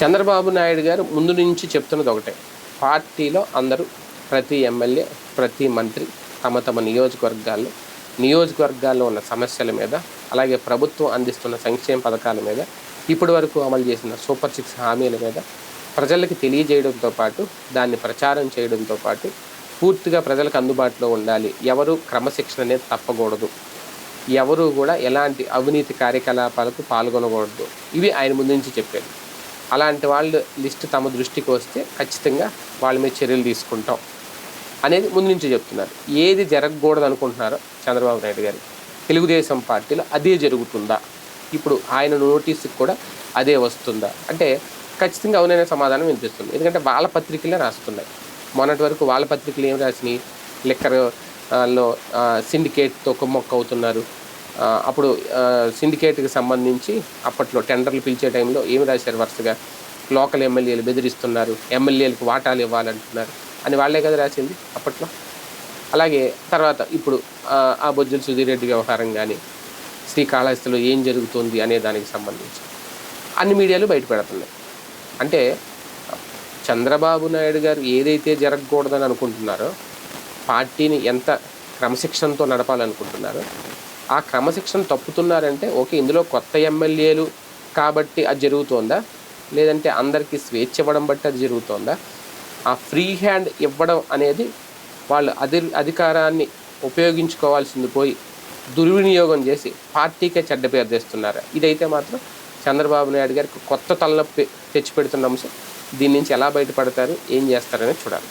చంద్రబాబు నాయుడు గారు ముందు నుంచి చెప్తున్నది ఒకటే. పార్టీలో అందరూ ప్రతి ఎమ్మెల్యే ప్రతి మంత్రి తమ తమ నియోజకవర్గాల్లో నియోజకవర్గాల్లో ఉన్న సమస్యల మీద అలాగే ప్రభుత్వం అందిస్తున్న సంక్షేమ పథకాల మీద ఇప్పటి వరకు అమలు చేసిన సూపర్ సిక్స్ హామీల మీద ప్రజలకు తెలియజేయడంతో పాటు దాన్ని ప్రచారం చేయడంతో పాటు పూర్తిగా ప్రజలకు అందుబాటులో ఉండాలి. ఎవరు క్రమశిక్షణ అనేది తప్పకూడదు. ఎవరు కూడా ఎలాంటి అవినీతి కార్యకలాపాలకు పాల్గొనకూడదు. ఇవి ఆయన ముందు నుంచి చెప్పారు అలాంటి వాళ్ళు లిస్ట్ తమ దృష్టికి వస్తే ఖచ్చితంగా వాళ్ళ మీద చర్యలు తీసుకుంటాం అనేది ముందు నుంచి చెప్తున్నారు. ఏది జరగకూడదు అనుకుంటున్నారో చంద్రబాబు నాయుడు గారు. తెలుగుదేశం పార్టీలో అదే జరుగుతుందా? ఇప్పుడు ఆయన నోటీసుకు కూడా అదే వస్తుందా? అంటే ఖచ్చితంగా అవునైన సమాధానం వినిపిస్తుంది. ఎందుకంటే వాళ్ళ పత్రికలే రాస్తున్నాయి. మొన్నటి వరకు వాళ్ళ పత్రికలు ఏం రాసినాయి? లిక్కర్ సిండికేట్తో కుమ్మొక్క అవుతున్నారు అప్పుడు సిండికేట్కి సంబంధించి అప్పట్లో టెండర్లు పిలిచే టైంలో ఏమి రాశారు వరుసగా? లోకల్ ఎమ్మెల్యేలు బెదిరిస్తున్నారు ఎమ్మెల్యేలకు వాటాలు ఇవ్వాలంటున్నారు అని వాళ్ళే కదా రాసింది అప్పట్లో. అలాగే తర్వాత ఇప్పుడు ఆ, ఆ బొజ్జుల సుధీర్ రెడ్డి వ్యవహారం కానీ శ్రీకాళహస్తిలో ఏం జరుగుతుంది అనే దానికి సంబంధించి అన్ని మీడియాలు బయట పెడుతున్నాయి. అంటే చంద్రబాబు నాయుడు గారు ఏదైతే జరగకూడదని అనుకుంటున్నారో పార్టీని ఎంత క్రమశిక్షణతో నడపాలనుకుంటున్నారో ఆ క్రమశిక్షణ తప్పుతున్నారంటే ఓకే ఇందులో కొత్త ఎమ్మెల్యేలు కాబట్టి అది జరుగుతోందా? లేదంటే అందరికీ స్వేచ్ఛ ఇవ్వడం బట్టి అది జరుగుతోందా? ఆ ఫ్రీ హ్యాండ్ ఇవ్వడం అనేది వాళ్ళు అధి అధికారాన్ని ఉపయోగించుకోవాల్సింది పోయి దుర్వినియోగం చేసి పార్టీకే చెడ్డ పేరు తెస్తున్నారు? ఇదైతే మాత్రం చంద్రబాబు నాయుడు గారికి కొత్త తలనొప్పి తెచ్చిపెడుతున్న అంశం. దీని నుంచి ఎలా బయటపడతారు? ఏం చేస్తారనేది చూడాలి.